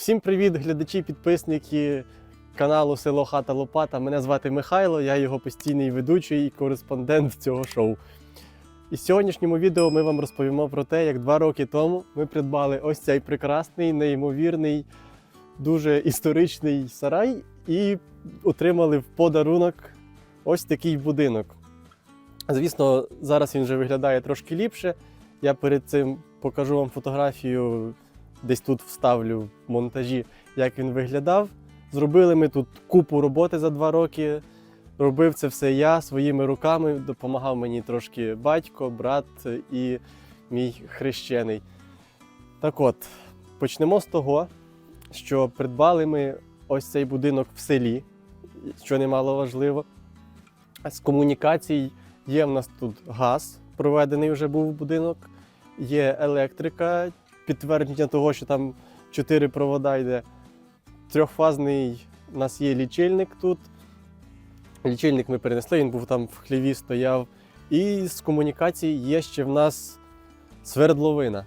Всім привіт, глядачі, підписники каналу Село Хата Лопата. Мене звати Михайло, я його постійний ведучий і кореспондент цього шоу. І в сьогоднішньому відео ми вам розповімо про те, як два роки тому ми придбали ось цей прекрасний, неймовірний, дуже історичний сарай і отримали в подарунок ось такий будинок. Звісно, зараз він вже виглядає трошки ліпше. Я перед цим покажу вам фотографію, десь тут вставлю в монтажі, як він виглядав. Зробили ми тут купу роботи за два роки. Робив це все я своїми руками, допомагав мені трошки батько, брат і мій хрещений. Так от, почнемо з того, що придбали ми ось цей будинок в селі, що немало важливо. З комунікацій є в нас тут газ, проведений вже був будинок, є електрика, підтвердження того, що там чотири провода йде. Трьохфазний у нас є лічильник тут. Лічильник ми перенесли, він був там в хліві, стояв. І з комунікацій є ще в нас свердловина.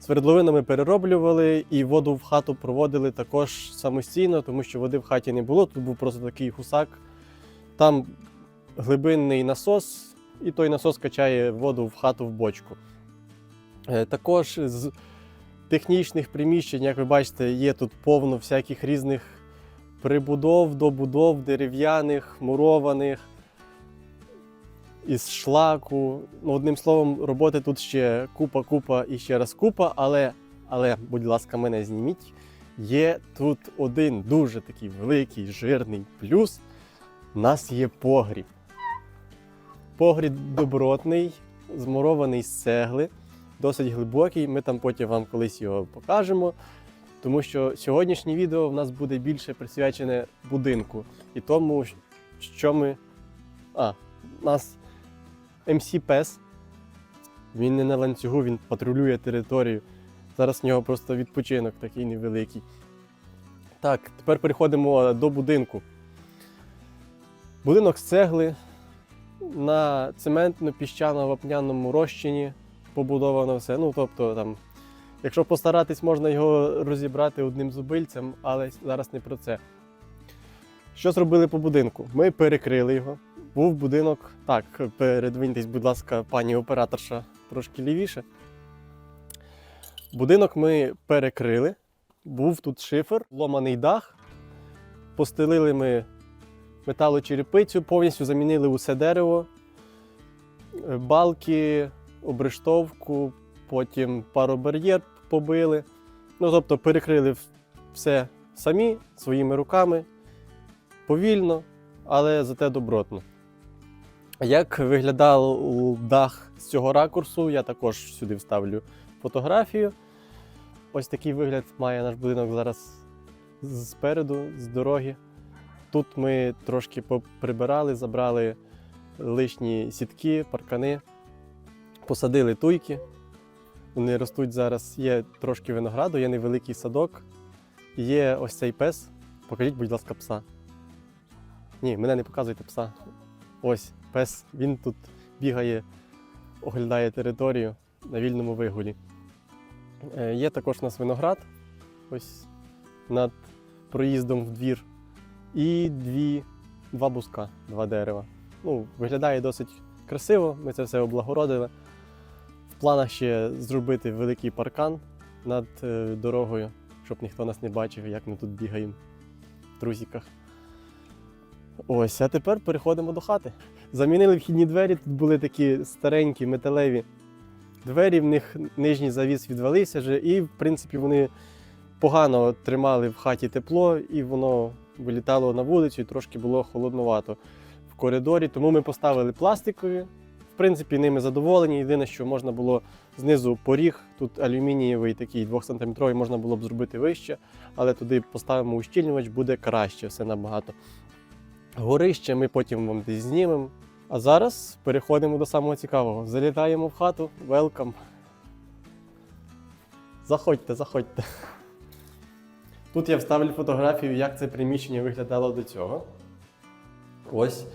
Свердловину ми перероблювали і воду в хату проводили також самостійно, тому що води в хаті не було. Тут був просто такий гусак. Там глибинний насос, і той насос качає воду в хату в бочку. Е, Також з технічних приміщень, як ви бачите, є тут повно всяких різних прибудов, добудов, дерев'яних, мурованих, із шлаку. Ну, одним словом, роботи тут ще купа, купа і ще раз купа, але, але, будь ласка, мене зніміть. Є тут один дуже такий великий жирний плюс. У нас є погріб. Погріб добротний, змурований з цегли, досить глибокий. Ми там потім вам колись його покажемо. Тому що сьогоднішнє відео в нас буде більше присвячене будинку і тому, що ми. А, у нас MC Пес. Він не на ланцюгу, він патрулює територію. Зараз в нього просто відпочинок такий невеликий. Так, тепер переходимо до будинку. Будинок з цегли на цементно-піщано-вапняному розчині побудовано все. Ну, тобто, там, якщо постаратись, можна його розібрати одним зубильцем, але зараз не про це. Що зробили по будинку? Ми перекрили його. Був будинок. Так, передвиньтесь, будь ласка, пані операторша трошки лівіше. Будинок ми перекрили. Був тут шифер, ломаний дах. Постелили ми металочерепицю, повністю замінили усе дерево, балки, обрештовку, потім паробар'єр побили. Ну, тобто перекрили все самі своїми руками, повільно, але зате добротно. Як виглядав дах з цього ракурсу, я також сюди вставлю фотографію. Ось такий вигляд має наш будинок зараз спереду, з дороги. Тут ми трошки поприбирали, забрали лишні сітки, паркани, посадили туйки. Вони ростуть зараз. Є трошки винограду, є невеликий садок. Є ось цей пес. Покажіть, будь ласка, пса. Ні, мене не показуйте пса. Ось пес, він тут бігає, оглядає територію на вільному вигулі. Е, Є також у нас виноград, ось над проїздом в двір. І дві, два буска, два дерева. Ну, виглядає досить красиво, ми це все облагородили. Планах ще зробити великий паркан над е, дорогою, щоб ніхто нас не бачив, як ми тут бігаємо в трусіках. Ось, а тепер переходимо до хати. Замінили вхідні двері, тут були такі старенькі металеві двері, в них нижній завіс відвалився вже, і, в принципі, вони погано тримали в хаті тепло, і воно вилітало на вулицю, і трошки було холоднувато в коридорі. Тому ми поставили пластикові. Принципі, ними задоволені. Єдине, що можна було знизу поріг, тут алюмінієвий такий 2-сантиметровий, можна було б зробити вище, але туди поставимо ущільнювач, буде краще все набагато. Горище ми потім вам десь знімемо. А зараз переходимо до самого цікавого. Залітаємо в хату. Welcome. Заходьте, заходьте. Тут я вставлю фотографію, як це приміщення виглядало до цього. Ось.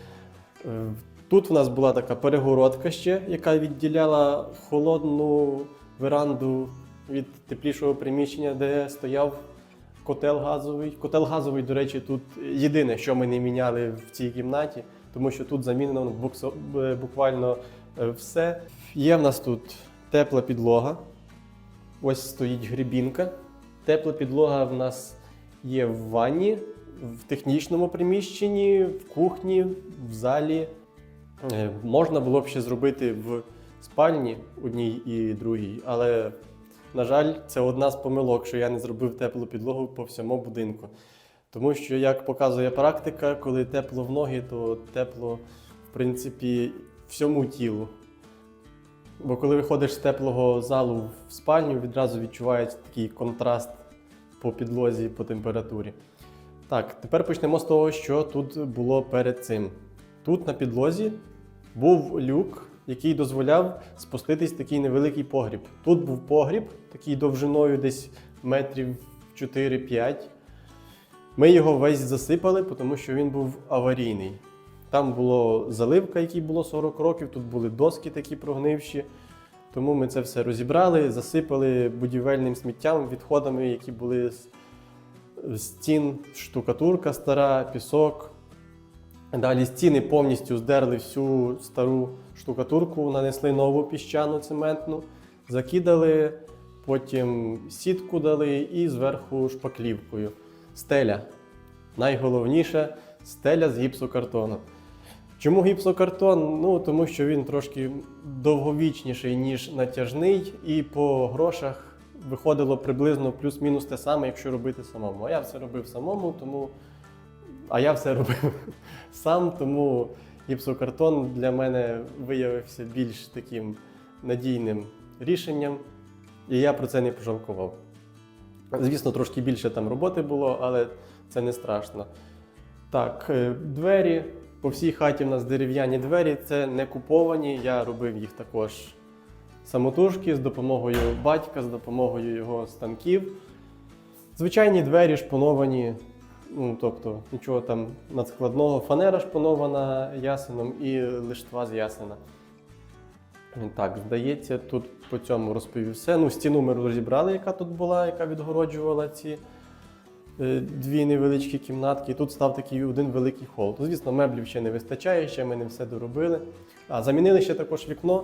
Тут в нас була така перегородка ще, яка відділяла холодну веранду від теплішого приміщення, де стояв котел газовий. Котел газовий, до речі, тут єдине, що ми не міняли в цій кімнаті, тому що тут замінено буквально е, все. Є в нас тут тепла підлога. Ось стоїть грибінка. Тепла підлога в нас є в ванні, в технічному приміщенні, в кухні, в залі. Е, Можна було б ще зробити в спальні одній і другій, але, на жаль, це одна з помилок, що я не зробив теплу підлогу по всьому будинку. Тому що, як показує практика, коли тепло в ноги, то тепло, в принципі, всьому тілу. Бо коли виходиш з теплого залу в спальню, відразу відчувається такий контраст по підлозі, по температурі. Так, тепер почнемо з того, що тут було перед цим. Тут на підлозі був люк, який дозволяв спуститись в такий невеликий погріб. Тут був погріб, такий довжиною десь метрів 4-5. Ми його весь засипали, тому що він був аварійний. Там була заливка, якій було 40 років, тут були доски такі прогнивші. Тому ми це все розібрали, засипали будівельним сміттям, відходами, які були з стін, штукатурка стара, пісок. Далі стіни повністю здерли всю стару штукатурку, нанесли нову піщану цементну, закидали, потім сітку дали і зверху шпаклівкою. Стеля. Найголовніше стеля з гіпсокартону. Чому гіпсокартон? Ну, тому що він трошки довговічніший, ніж натяжний, і по грошах виходило приблизно плюс-мінус те саме, якщо робити самому. А я все робив самому, тому. А я все робив сам, тому гіпсокартон для мене виявився більш таким надійним рішенням, і я про це не пожалкував. Звісно, трошки більше там роботи було, але це не страшно. Так, е, двері. По всій хаті в нас дерев'яні двері, це не куповані. Я робив їх також самотужки з допомогою батька, з допомогою його станків. Звичайні двері шпоновані, ну тобто нічого там надскладного. Фанера шпонована ясеном і лиштва з ясена. Так, здається, тут по цьому розповів все. Ну, стіну ми розібрали, яка тут була, яка відгороджувала ці е, дві невеличкі кімнатки. Тут став такий один великий хол. То, звісно, меблів ще не вистачає, ще ми не все доробили. А замінили ще також вікно.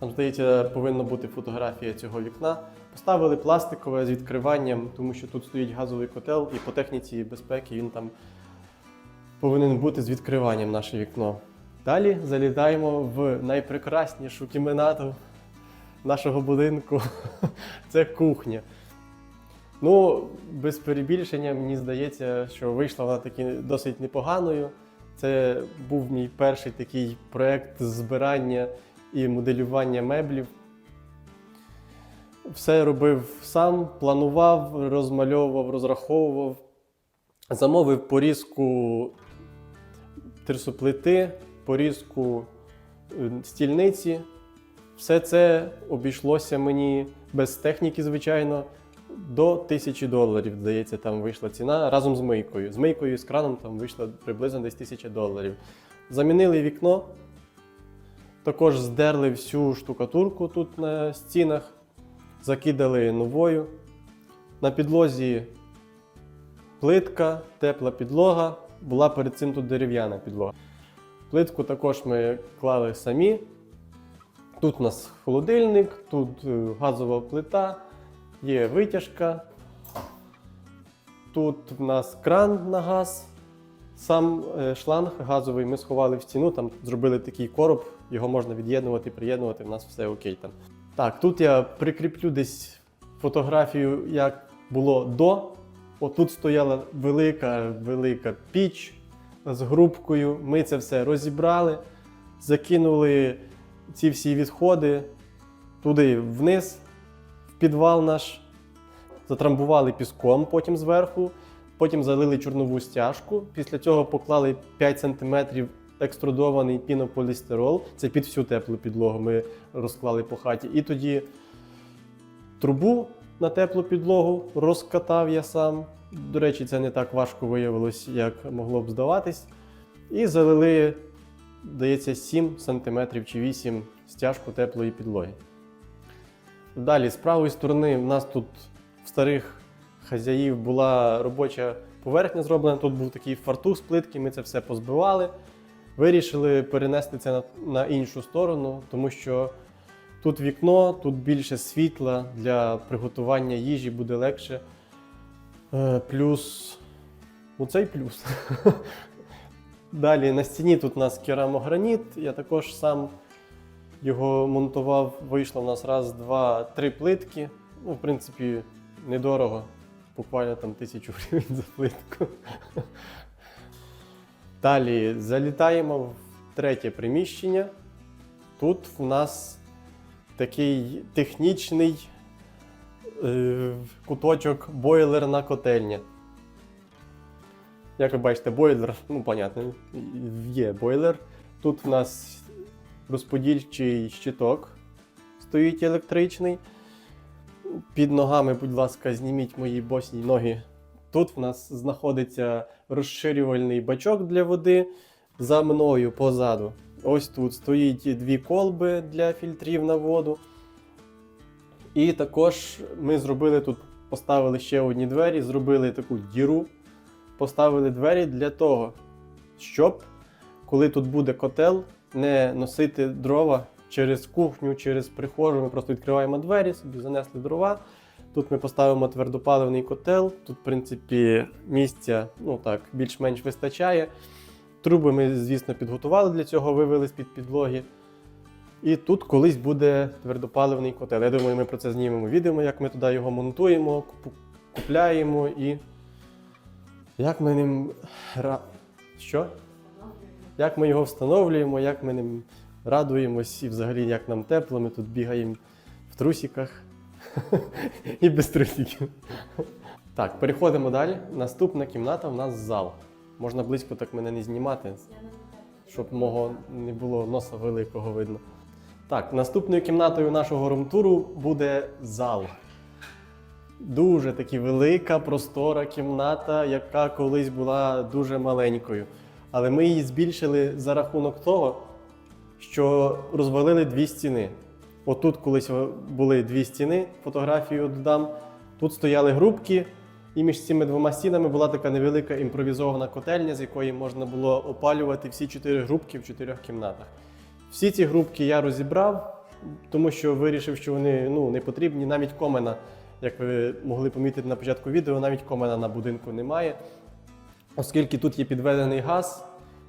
Там, здається, повинна бути фотографія цього вікна. Поставили пластикове з відкриванням, тому що тут стоїть газовий котел, і по техніці безпеки він там повинен бути з відкриванням наше вікно. Далі залітаємо в найпрекраснішу кімнату нашого будинку. Це кухня. Ну, без перебільшення, мені здається, що вийшла вона таки досить непоганою. Це був мій перший такий проєкт збирання і моделювання меблів. Все робив сам, планував, розмальовував, розраховував, замовив порізку трисоплити, порізку е, стільниці. Все це обійшлося мені без техніки, звичайно, до тисячі доларів, здається, там вийшла ціна разом з мийкою. З мийкою і з краном там вийшло приблизно десь тисяча доларів. Замінили вікно, також здерли всю штукатурку тут на стінах, закидали новою. На підлозі плитка, тепла підлога. Була перед цим тут дерев'яна підлога. Плитку також ми клали самі. Тут у нас холодильник, тут е, газова плита, є витяжка. Тут в нас кран на газ. Сам е, шланг газовий ми сховали в стіну, там зробили такий короб, його можна від'єднувати, приєднувати, в нас все окей там. Так, тут я прикріплю десь фотографію, як було до. Отут стояла велика, велика піч з грубкою. Ми це все розібрали, закинули ці всі відходи туди вниз, в підвал наш, затрамбували піском потім зверху, потім залили чорнову стяжку. Після цього поклали 5 см екструдований пінополістирол. Це під всю теплу підлогу ми розклали по хаті. І тоді трубу на теплу підлогу розкатав я сам. До речі, це не так важко виявилось, як могло б здаватись. І залили, здається, 7 см чи 8 стяжку теплої підлоги. Далі, з правої сторони, в нас тут в старих хазяїв була робоча поверхня зроблена. Тут був такий фартух з плитки, ми це все позбивали. Вирішили перенести це на, на іншу сторону, тому що тут вікно, тут більше світла для приготування їжі буде легше. Е, плюс. Ну, це плюс. Далі на стіні тут у нас керамограніт. Я також сам його монтував. Вийшло в нас раз, два, три плитки. Ну, в принципі, недорого. Буквально там тисячу гривень за плитку. Далі залітаємо в третє приміщення. Тут в нас такий технічний е, куточок бойлерна котельня. Як ви бачите, бойлер, ну, понятно, є бойлер. Тут в нас розподільчий щиток стоїть електричний. Під ногами, будь ласка, зніміть мої босі ноги. Тут в нас знаходиться розширювальний бачок для води. За мною позаду. Ось тут стоїть дві колби для фільтрів на воду. І також ми зробили тут, поставили ще одні двері, зробили таку діру, поставили двері для того, щоб коли тут буде котел, не носити дрова через кухню, через прихожу. Ми просто відкриваємо двері, собі занесли дрова. Тут ми поставимо твердопаливний котел. Тут, в принципі, місця ну так, більш-менш вистачає. Труби ми, звісно, підготували для цього, вивели з-під підлоги. І тут колись буде твердопаливний котел. Я думаю, ми про це знімемо відео, як ми туди його монтуємо, купляємо і. Як ми ним. Що? Як ми його встановлюємо, як ми ним радуємось і взагалі як нам тепло, ми тут бігаємо в трусіках і без трусиків. Так, переходимо далі. Наступна кімната в нас зал. Можна близько так мене не знімати, щоб мого не було носа великого видно. Так, наступною кімнатою нашого румтуру буде зал. Дуже таки велика, простора кімната, яка колись була дуже маленькою. Але ми її збільшили за рахунок того, що розвалили дві стіни. Отут колись були дві стіни, фотографію додам. Тут стояли грубки, і між цими двома стінами була така невелика імпровізована котельня, з якої можна було опалювати всі чотири грубки в чотирьох кімнатах. Всі ці грубки я розібрав, тому що вирішив, що вони ну, не потрібні. Навіть комена, як ви могли помітити на початку відео, навіть комена на будинку немає. Оскільки тут є підведений газ,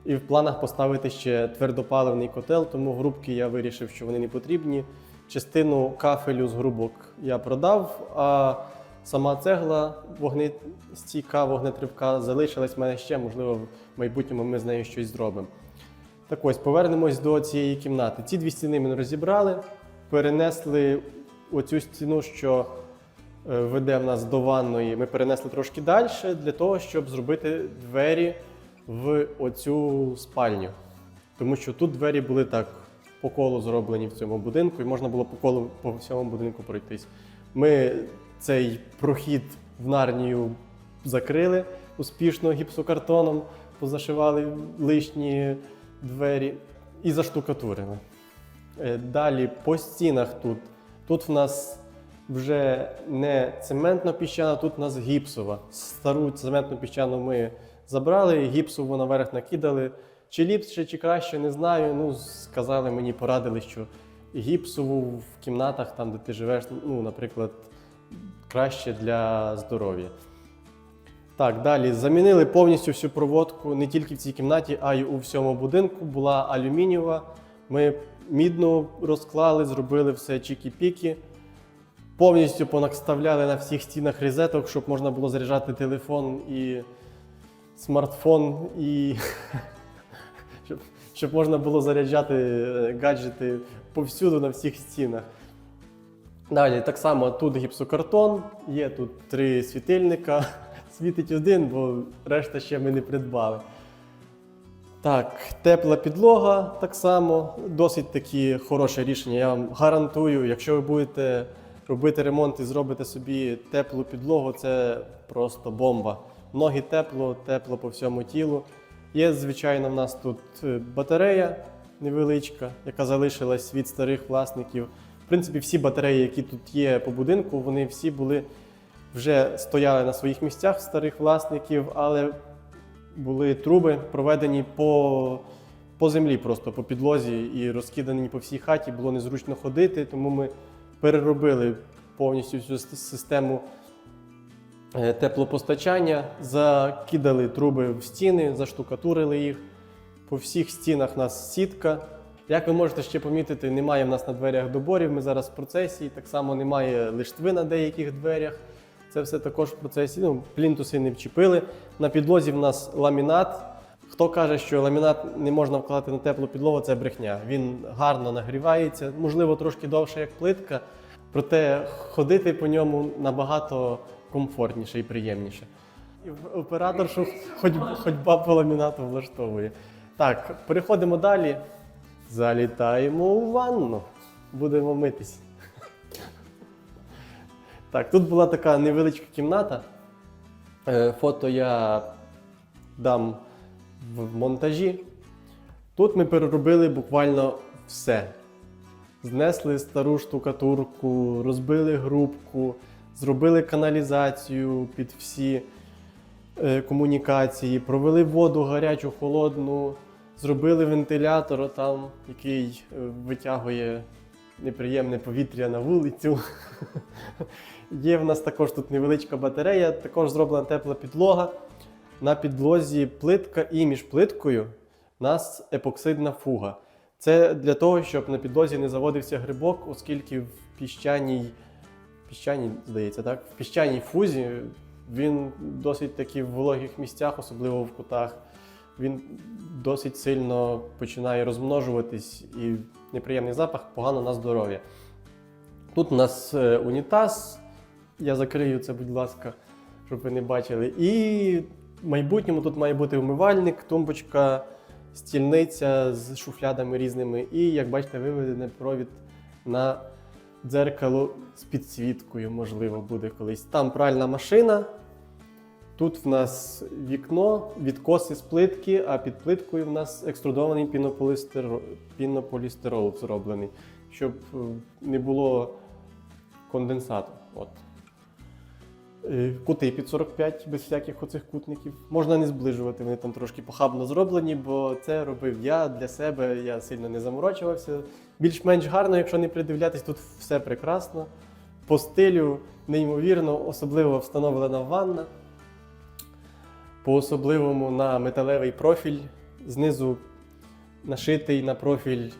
і в планах поставити ще твердопаливний котел, тому грубки я вирішив, що вони не потрібні. Частину кафелю з грубок я продав, а сама цегла вогнестійка, вогнетривка залишилась в мене ще, можливо, в майбутньому ми з нею щось зробимо. Так ось, повернемось до цієї кімнати. Ці дві стіни ми розібрали, перенесли оцю стіну, що е, веде в нас до ванної, ми перенесли трошки далі для того, щоб зробити двері в оцю спальню. Тому що тут двері були так по колу зроблені в цьому будинку, і можна було по колу по всьому будинку пройтись. Ми цей прохід в нарнію закрили успішно гіпсокартоном, позашивали лишні двері і заштукатурили. Е, Далі по стінах тут. Тут в нас вже не цементно-піщана, тут у нас гіпсова. Стару цементно-піщану ми забрали, гіпсову наверх накидали. Чи ліпше, чи краще, не знаю. Ну, сказали мені, порадили, що гіпсову в кімнатах, там, де ти живеш, ну, наприклад, краще для здоров'я. Так, далі замінили повністю всю проводку не тільки в цій кімнаті, а й у всьому будинку. Була алюмінієва. Ми мідну розклали, зробили все чікі-піки. Повністю понаставляли на всіх стінах розеток, щоб можна було заряджати телефон і смартфон, і щоб, щоб можна було заряджати е, гаджети повсюду на всіх стінах. Далі так само тут гіпсокартон, є тут три світильника. Світить один, бо решта ще ми не придбали. Так, тепла підлога так само, досить таки хороше рішення. Я вам гарантую, якщо ви будете робити ремонт і зробите собі теплу підлогу, це просто бомба. Ноги тепло, тепло по всьому тілу. Є, звичайно, в нас тут е, батарея невеличка, яка залишилась від старих власників. В принципі, всі батареї, які тут є по будинку, вони всі були вже стояли на своїх місцях старих власників, але були труби проведені по, по землі, просто по підлозі і розкидані по всій хаті. Було незручно ходити, тому ми переробили повністю с- систему теплопостачання, закидали труби в стіни, заштукатурили їх. По всіх стінах у нас сітка. Як ви можете ще помітити, немає в нас на дверях доборів. Ми зараз в процесі. Так само немає лиштви на деяких дверях. Це все також в процесі. Ну, плінтуси не вчепили. На підлозі в нас ламінат. Хто каже, що ламінат не можна вкладати на теплу підлогу, це брехня. Він гарно нагрівається, можливо, трошки довше, як плитка, проте ходити по ньому набагато комфортніше і приємніше. І Оператор, що хоч, ходьба по ламінату влаштовує. Так, переходимо далі. Залітаємо у ванну. Будемо митись. Так, тут була така невеличка кімната. Е, Фото я дам в монтажі. Тут ми переробили буквально все. Знесли стару штукатурку, розбили грубку, зробили каналізацію під всі е, комунікації, провели воду гарячу, холодну, зробили вентилятор там, який е, витягує неприємне повітря на вулицю. Є в нас також тут невеличка батарея, також зроблена тепла підлога. На підлозі плитка і між плиткою у нас епоксидна фуга. Це для того, щоб на підлозі не заводився грибок, оскільки в піщаній, піщаній, здається, так? В піщаній фузі він досить таки в вологих місцях, особливо в кутах, він досить сильно починає розмножуватись і неприємний запах погано на здоров'я. Тут у нас е, унітаз. Я закрию це, будь ласка, щоб ви не бачили. І в майбутньому тут має бути умивальник, тумбочка, стільниця з шуфлядами різними. І, як бачите, виведений провід на дзеркало з підсвіткою, можливо, буде колись. Там пральна машина. Тут в нас вікно, відкоси з плитки, а під плиткою в нас екструдований пінополістирол, пінополістирол зроблений, щоб е, не було конденсату. От. Е, Кути під 45 без всяких оцих кутників. Можна не зближувати, вони там трошки похабно зроблені, бо це робив я для себе, я сильно не заморочувався. Більш-менш гарно, якщо не придивлятись, тут все прекрасно. По стилю неймовірно, особливо встановлена ванна. По-особливому на металевий профіль. Знизу нашитий на профіль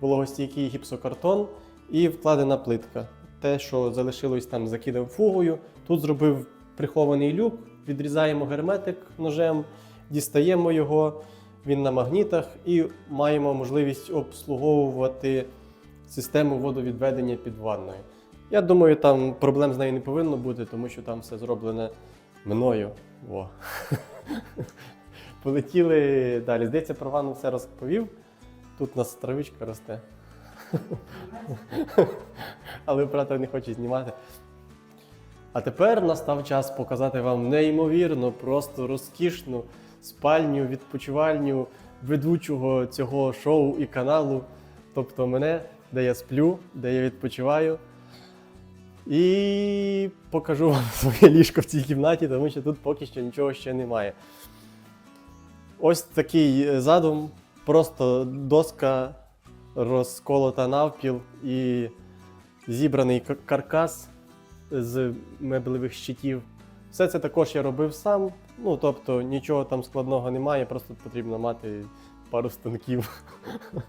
вологостійкий гіпсокартон і вкладена плитка. Те, що залишилось там, закидав фугою. Тут зробив прихований люк, відрізаємо герметик ножем, дістаємо його, він на магнітах, і маємо можливість обслуговувати систему водовідведення під ванною. Я думаю, там проблем з нею не повинно бути, тому що там все зроблене мною. Во. Полетіли далі. Здається, про ванну все розповів. Тут у нас травичка росте. Але оператор не хоче знімати. А тепер настав час показати вам неймовірно, просто розкішну спальню, відпочивальню ведучого цього шоу і каналу. Тобто мене, де я сплю, де я відпочиваю. І покажу вам своє ліжко в цій кімнаті, тому що тут поки що нічого ще немає. Ось такий е, задум. Просто доска розколота навпіл і зібраний каркас з меблевих щитів. Все це також я робив сам. Ну, тобто нічого там складного немає, просто потрібно мати пару станків.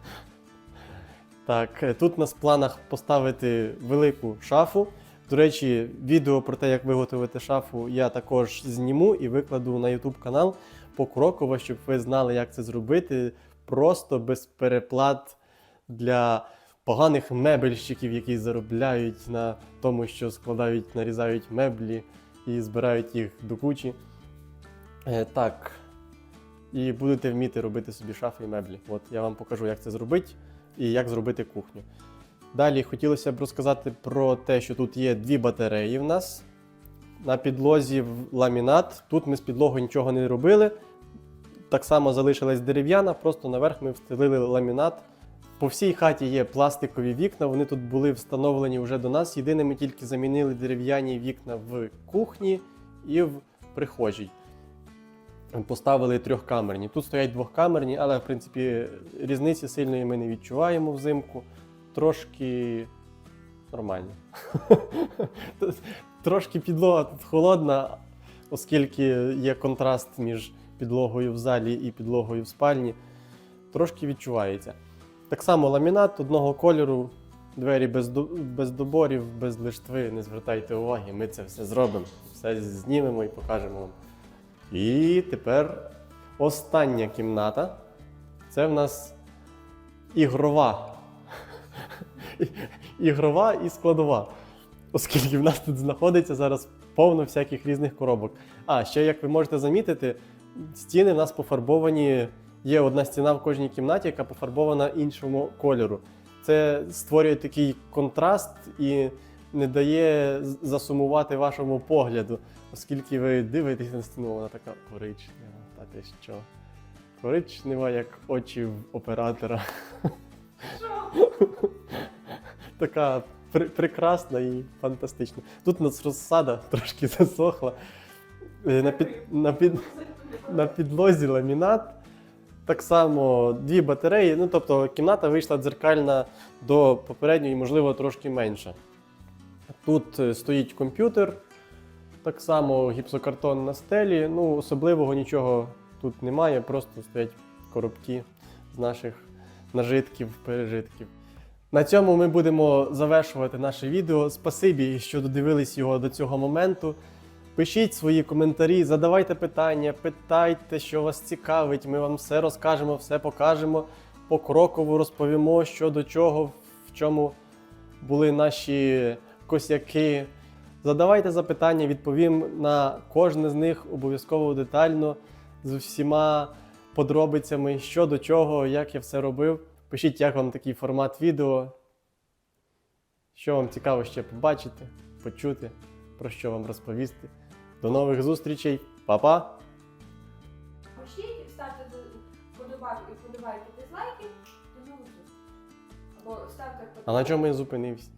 Так, е, тут у нас в планах поставити велику шафу. До речі, відео про те, як виготовити шафу, я також зніму і викладу на YouTube канал покроково, щоб ви знали, як це зробити. Просто без переплат для поганих мебельщиків, які заробляють на тому, що складають, нарізають меблі і збирають їх до кучі. Е, так. І будете вміти робити собі шафи і меблі. От я вам покажу, як це зробити і як зробити кухню. Далі хотілося б розказати про те, що тут є дві батареї в нас. На підлозі в- ламінат. Тут ми з підлогою нічого не робили. Так само залишилась дерев'яна, просто наверх ми встелили ламінат По всій хаті є пластикові вікна, вони тут були встановлені вже до нас. Єдине, ми тільки замінили дерев'яні вікна в кухні і в прихожій. Поставили трьохкамерні. Тут стоять двохкамерні, але в принципі різниці сильної ми не відчуваємо взимку. Трошки нормально. Трошки підлога тут холодна, оскільки є контраст між підлогою в залі і підлогою в спальні. Трошки відчувається. Так само ламінат одного кольору, двері без, без доборів, без лиштви. Не звертайте уваги, ми це все зробимо, все знімемо і покажемо вам. І тепер остання кімната. Це в нас ігрова. Ігрова і складова. Оскільки в нас тут знаходиться зараз повно всяких різних коробок. А, ще як ви можете замітити, стіни в нас пофарбовані. Є одна стіна в кожній кімнаті, яка пофарбована іншому кольору. Це створює такий контраст і не дає засумувати вашому погляду, оскільки ви дивитесь на стіну, вона така коричнева. Та ти що? Коричнева, як очі в оператора. така пр- прекрасна і фантастична. Тут у нас розсада трошки засохла. Е, На, під, на, під, на підлозі ламінат. Так само дві батареї. Ну, тобто кімната вийшла дзеркальна до попередньої, можливо, трошки менша. Тут е, стоїть комп'ютер, так само гіпсокартон на стелі. Ну, особливого нічого тут немає, просто стоять коробки з наших нажитків, пережитків. На цьому ми будемо завершувати наше відео. Спасибі, що додивились його до цього моменту. Пишіть свої коментарі, задавайте питання, питайте, що вас цікавить. Ми вам все розкажемо, все покажемо. Покроково розповімо, що до чого, в чому були наші косяки. Задавайте запитання, відповім на кожне з них обов'язково детально з усіма подробицями, що до чого, як я все робив. Пишіть, як вам такий формат відео. Що вам цікаво ще побачити, почути, про що вам розповісти. До нових зустрічей, Па-па! Пишіть, ставте до- вподобайки, вподобайки, дизлайки. До нових зустрічей. Або ставте А на чому я зупинився?